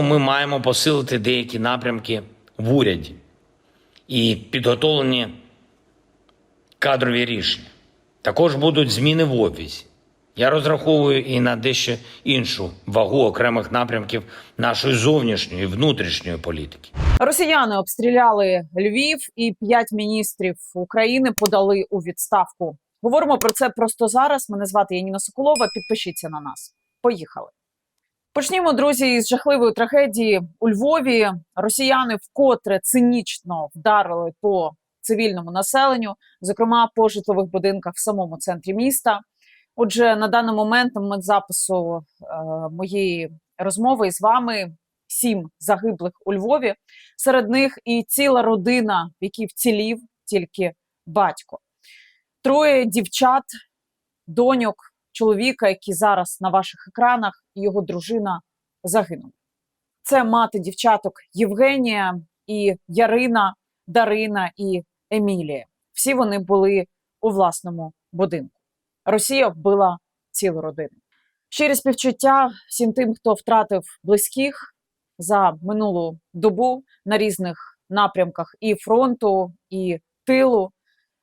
Ми маємо посилити деякі напрямки в уряді і підготовлені кадрові рішення. Також будуть зміни в офісі. Я розраховую і на дещо іншу вагу окремих напрямків нашої зовнішньої і внутрішньої політики. Росіяни обстріляли Львів, і п'ять міністрів України подали у відставку. Говоримо про це просто зараз. Мене звати Яніна Соколова. Підпишіться на нас. Поїхали. Почнімо, друзі, із жахливої трагедії у Львові. Росіяни вкотре цинічно вдарили по цивільному населенню, зокрема по житлових будинках в самому центрі міста. Отже, на даний момент на момент запису е, моєї розмови з вами сім загиблих у Львові. Серед них і ціла родина, в якій вцілів тільки батько. Троє дівчат, доньок, чоловіка, які зараз на ваших екранах, і його дружина загинули. Це мати дівчаток Євгенія і Ярина, Дарина і Емілія. Всі вони були у власному будинку. Росія вбила цілу родину. Щирі співчуття всім тим, хто втратив близьких за минулу добу на різних напрямках і фронту, і тилу.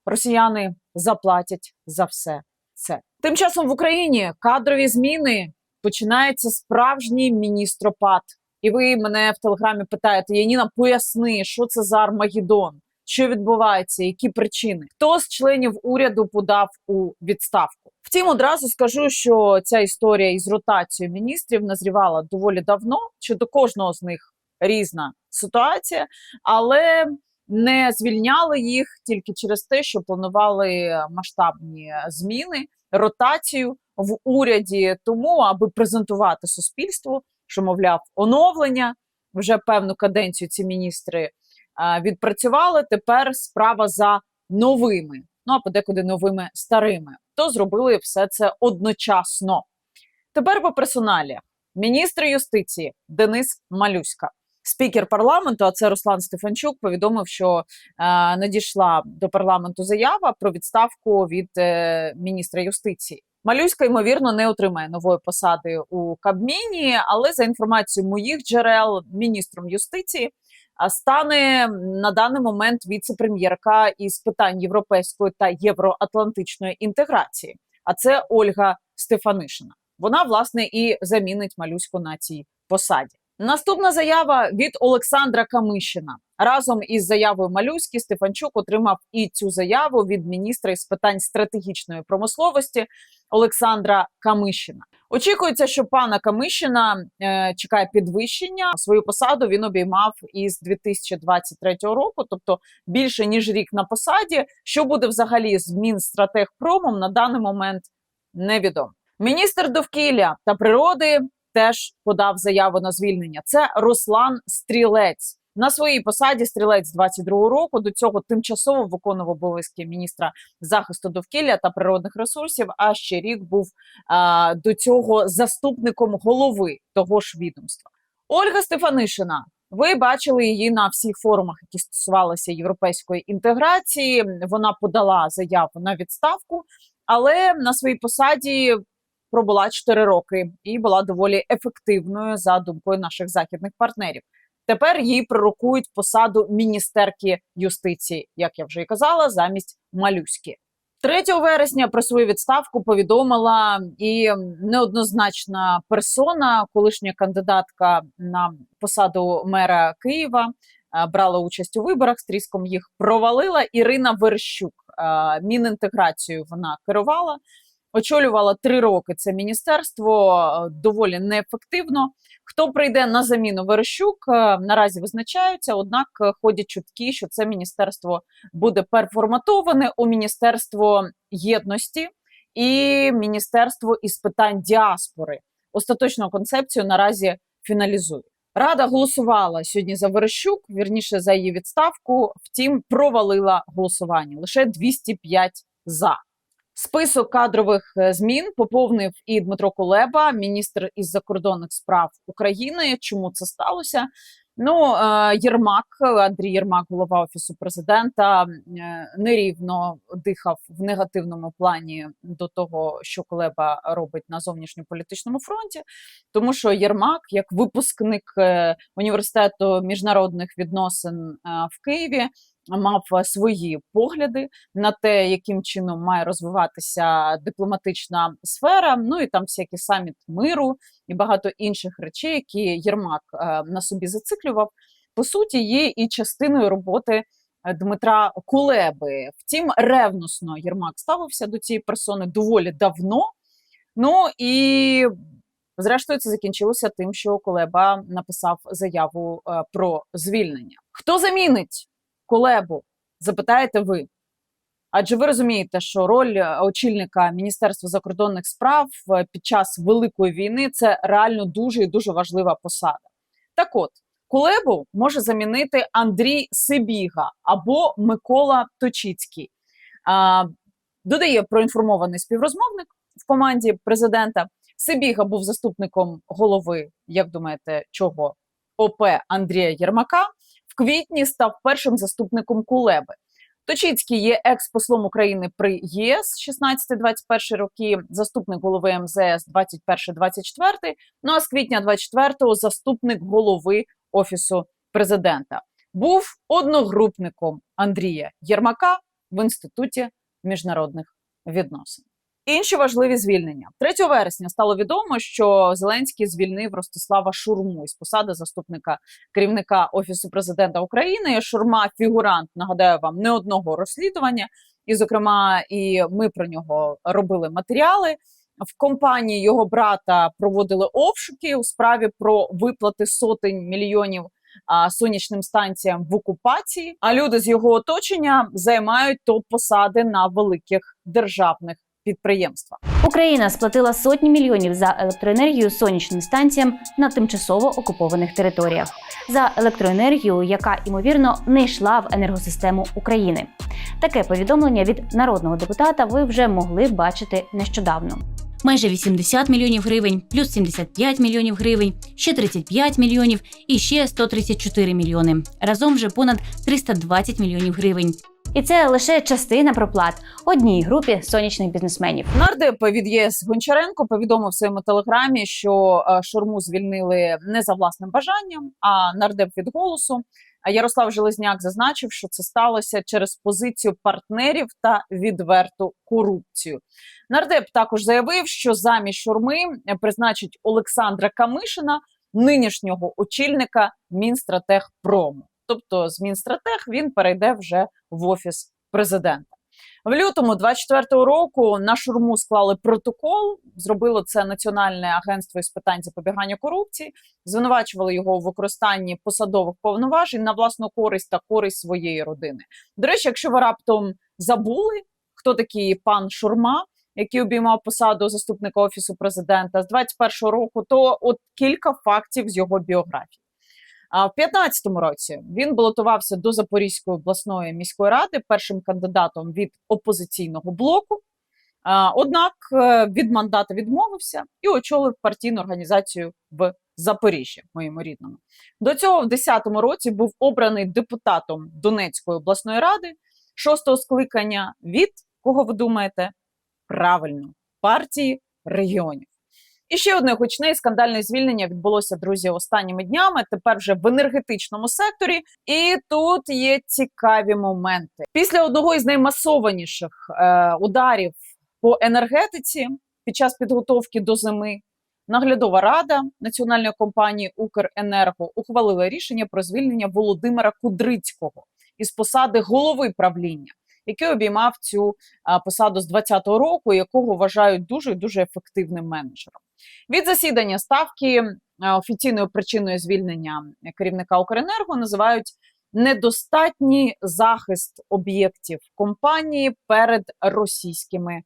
Росіяни заплатять за все це. Тим часом в Україні кадрові зміни починається справжній міністропад. І ви мене в телеграмі питаєте: Яніна, поясни, що це за Армагеддон, що відбувається, які причини? Хто з членів уряду подав у відставку? Втім, одразу скажу, що ця історія із ротацією міністрів назрівала доволі давно. Чи до кожного з них різна ситуація, але не звільняли їх тільки через те, що планували масштабні зміни, ротацію в уряді, тому аби презентувати суспільству, що мовляв, оновлення вже певну каденцію ці міністри а, відпрацювали. Тепер справа за новими, ну а подекуди новими старими. То зробили все це одночасно. Тепер по персоналі. Міністр юстиції Денис Малюська. Спікер парламенту, а це Руслан Стефанчук, повідомив, що е, надійшла до парламенту заява про відставку від е, міністра юстиції. Малюська ймовірно не отримає нової посади у Кабміні, але за інформацією моїх джерел, міністром юстиції а, стане на даний момент віце-прем'єрка із питань європейської та євроатлантичної інтеграції. А це Ольга Стефанишина. Вона власне і замінить малюську на цій посаді. Наступна заява від Олександра Камишина. Разом із заявою Малюськи Стефанчук отримав і цю заяву від міністра із питань стратегічної промисловості Олександра Камишина. Очікується, що пана Камишина е, чекає підвищення. Свою посаду він обіймав із 2023 року, тобто більше ніж рік на посаді. Що буде взагалі з Мінстратегпромом на даний момент невідомо. Міністр довкілля та природи теж подав заяву на звільнення. Це Руслан Стрілець. На своїй посаді стрілець 22-го року до цього тимчасово виконував обов'язки міністра захисту довкілля та природних ресурсів. А ще рік був а, до цього заступником голови того ж відомства. Ольга Стефанишина. Ви бачили її на всіх форумах, які стосувалися європейської інтеграції. Вона подала заяву на відставку, але на своїй посаді пробула 4 роки і була доволі ефективною за думкою наших західних партнерів. Тепер їй пророкують посаду міністерки юстиції, як я вже і казала, замість малюськи. 3 вересня про свою відставку повідомила і неоднозначна персона, колишня кандидатка на посаду мера Києва, е, брала участь у виборах. З тріском їх провалила Ірина Верещук. Е, Мінінтеграцією вона керувала. Очолювала три роки це міністерство е, доволі неефективно. Хто прийде на заміну Верещук, е, наразі визначаються. Однак е, ходять чутки, що це міністерство буде переформатоване у міністерство єдності і міністерство із питань діаспори. Остаточну концепцію наразі фіналізують. Рада голосувала сьогодні за Верещук, вірніше за її відставку. Втім, провалила голосування лише 205 за. Список кадрових е, змін поповнив і Дмитро Кулеба, міністр із закордонних справ України. Чому це сталося? Ну, е, Єрмак, Андрій Єрмак, голова офісу президента, е, нерівно дихав в негативному плані до того, що Кулеба робить на зовнішньополітичному фронті, тому що Єрмак, як випускник університету міжнародних відносин в Києві, мав е, свої погляди на те, яким чином має розвиватися дипломатична сфера. Ну і там всякий саміт миру і багато інших речей, які Єрмак е, на собі зациклював, по суті, є і частиною роботи е, Дмитра Кулеби. Втім, ревносно Єрмак ставився до цієї персони доволі давно. Ну і зрештою це закінчилося тим, що Кулеба написав заяву про звільнення. Хто замінить Кулебу? Запитаєте ви. Адже ви розумієте, що роль е, очільника Міністерства закордонних справ е, під час великої війни це реально дуже і дуже важлива посада. Так от, Кулебу може замінити Андрій Сибіга або Микола Точіцький. А, додає проінформований співрозмовник в команді президента. Сибіга був заступником голови, як думаєте, чого ОП Андрія Єрмака. Квітні став першим заступником Кулеби. Точицький є екс-послом України при ЄС 16-21 роки, заступник голови МЗС 21-24, ну а з квітня 24-го заступник голови Офісу президента. Був одногрупником Андрія Єрмака в Інституті міжнародних відносин. Інші важливі звільнення 3 вересня стало відомо, що Зеленський звільнив Ростислава Шурму із посади заступника керівника офісу президента України. Шурма фігурант нагадаю вам не одного розслідування, і зокрема, і ми про нього робили матеріали. В компанії його брата проводили обшуки у справі про виплати сотень мільйонів а, сонячним станціям в окупації. А люди з його оточення займають топ-посади на великих державних підприємствах. Україна сплатила сотні мільйонів за електроенергію сонячним станціям на тимчасово окупованих територіях за електроенергію, яка ймовірно не йшла в енергосистему України. Таке повідомлення від народного депутата ви вже могли бачити нещодавно. Майже 80 мільйонів гривень, плюс 75 мільйонів гривень, ще 35 мільйонів і ще 134 мільйони. Разом вже понад 320 мільйонів гривень. І це лише частина проплат одній групі сонячних бізнесменів. Нардеп від ЄС Гончаренко повідомив в своєму телеграмі, що е, Шурму звільнили не за власним бажанням, а нардеп від голосу. А Ярослав Железняк зазначив, що це сталося через позицію партнерів та відверту корупцію. Нардеп також заявив, що замість шурми призначить Олександра Камишина, нинішнього очільника Мінстратегпрому. Тобто з Мінстратег він перейде вже в офіс президента. В лютому 24-го року на шурму склали протокол. Зробило це Національне агентство із питань запобігання корупції. Звинувачували його у використанні посадових повноважень на власну користь та користь своєї родини. До речі, якщо ви раптом забули, хто такий пан Шурма, який обіймав посаду заступника офісу президента з 21-го року, то от кілька фактів з його біографії. А в 15-му році він балотувався до Запорізької обласної міської ради першим кандидатом від опозиційного блоку. Однак е, від мандата відмовився і очолив партійну організацію в Запоріжжі, моєму рідному. До цього в 10-му році був обраний депутатом Донецької обласної ради шостого скликання від кого ви думаєте? Правильно, партії регіонів. І ще одне гучне і скандальне звільнення відбулося, друзі, останніми днями. Тепер вже в енергетичному секторі. І тут є цікаві моменти. Після одного із наймасованіших е, ударів по енергетиці під час підготовки до зими. Наглядова рада національної компанії Укренерго ухвалила рішення про звільнення Володимира Кудрицького із посади голови правління, який обіймав цю посаду з 2020 року, якого вважають дуже дуже ефективним менеджером. Від засідання ставки офіційною причиною звільнення керівника Укренерго називають недостатній захист об'єктів компанії перед російськими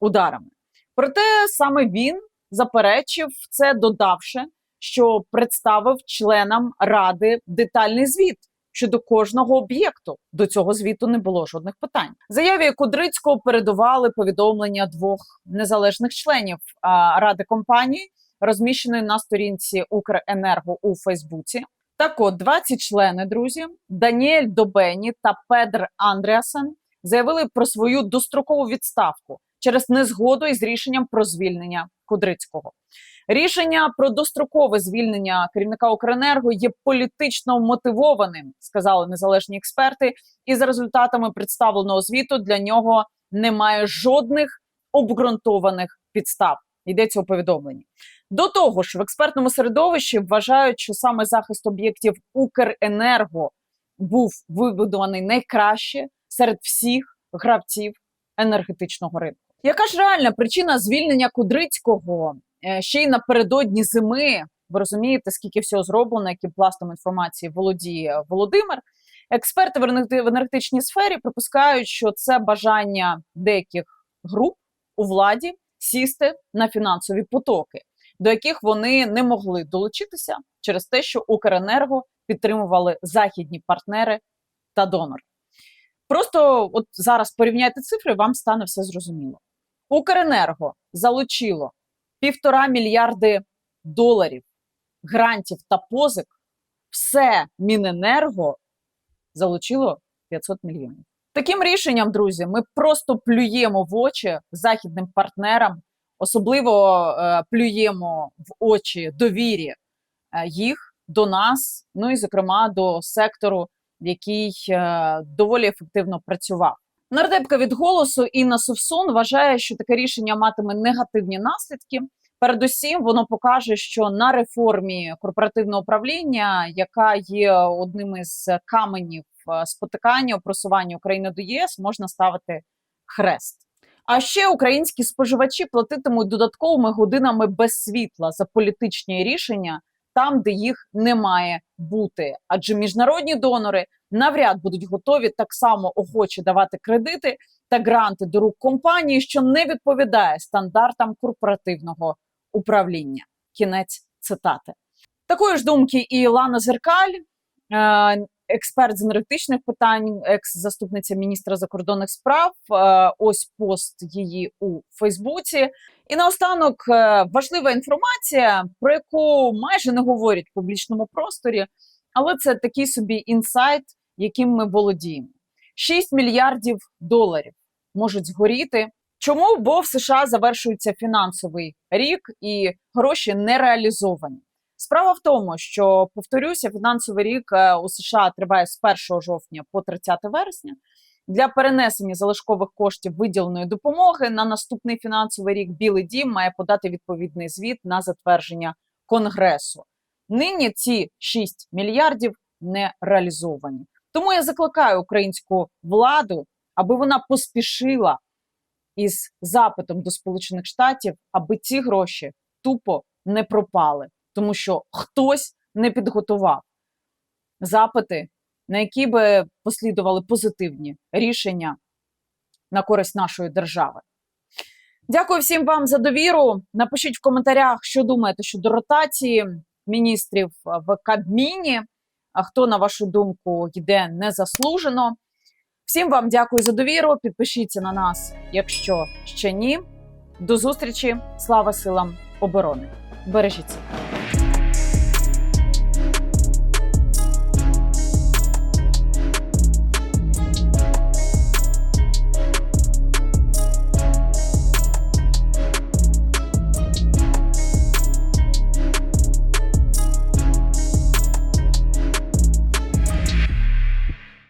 ударами. Проте саме він заперечив це, додавши, що представив членам ради детальний звіт щодо кожного об'єкту. До цього звіту не було жодних питань. Заяві Кудрицького передували повідомлення двох незалежних членів ради компанії, розміщеної на сторінці Укренерго у Фейсбуці. Так от, 20 члени, друзі, Даніель Добені та Педр Андреасен заявили про свою дострокову відставку через незгоду із рішенням про звільнення Кудрицького. Рішення про дострокове звільнення керівника Укренерго є політично мотивованим, сказали незалежні експерти. І за результатами представленого звіту для нього немає жодних обґрунтованих підстав. Йдеться у повідомленні. До того ж, в експертному середовищі вважають, що саме захист об'єктів Укренерго був вибудований найкраще серед всіх гравців енергетичного ринку. Яка ж реальна причина звільнення Кудрицького ще й напередодні зими? Ви розумієте, скільки всього зроблено, яким пластом інформації володіє Володимир. Експерти в енергетичній сфері припускають, що це бажання деяких груп у владі сісти на фінансові потоки, до яких вони не могли долучитися через те, що Укренерго підтримували західні партнери та донори. Просто от зараз порівняйте цифри, вам стане все зрозуміло. Укренерго залучило півтора мільярди доларів грантів та позик. Все Міненерго залучило 500 мільйонів. Таким рішенням, друзі, ми просто плюємо в очі західним партнерам, особливо е, плюємо в очі довірі е, їх до нас, ну і зокрема до сектору, який е, доволі ефективно працював. Нардепка від голосу Інна Совсун вважає, що таке рішення матиме негативні наслідки. Передусім, воно покаже, що на реформі корпоративного управління, яка є одним із каменів е, спотикання у просуванні України до ЄС, можна ставити хрест. А ще українські споживачі платитимуть додатковими годинами без світла за політичні рішення там, де їх не має бути. Адже міжнародні донори навряд будуть готові так само охоче давати кредити та гранти до рук компанії, що не відповідає стандартам корпоративного управління. Кінець цитати. Такої ж думки і Лана Зеркаль, е, експерт з енергетичних питань, екс-заступниця міністра закордонних справ. Е, Ось пост її у Фейсбуці. І наостанок е, важлива інформація, про яку майже не говорять в публічному просторі, але це такий собі інсайт, яким ми володіємо. 6 мільярдів доларів можуть згоріти. Чому? Бо в США завершується фінансовий рік і гроші не реалізовані. Справа в тому, що повторюся, фінансовий рік е, у США триває з 1 жовтня по 30 вересня. Для перенесення залишкових коштів виділеної допомоги на наступний фінансовий рік Білий Дім має подати відповідний звіт на затвердження Конгресу. Нині ці 6 мільярдів не реалізовані. Тому я закликаю українську владу, аби вона поспішила із запитом до Сполучених Штатів, аби ці гроші тупо не пропали, тому що хтось не підготував запити, на які би послідували позитивні рішення на користь нашої держави. Дякую всім вам за довіру. Напишіть в коментарях, що думаєте щодо ротації міністрів в Кабміні. А хто, на вашу думку, йде незаслужено? Всім вам дякую за довіру. Підпишіться на нас, якщо ще ні. До зустрічі. Слава силам оборони! Бережіть себе.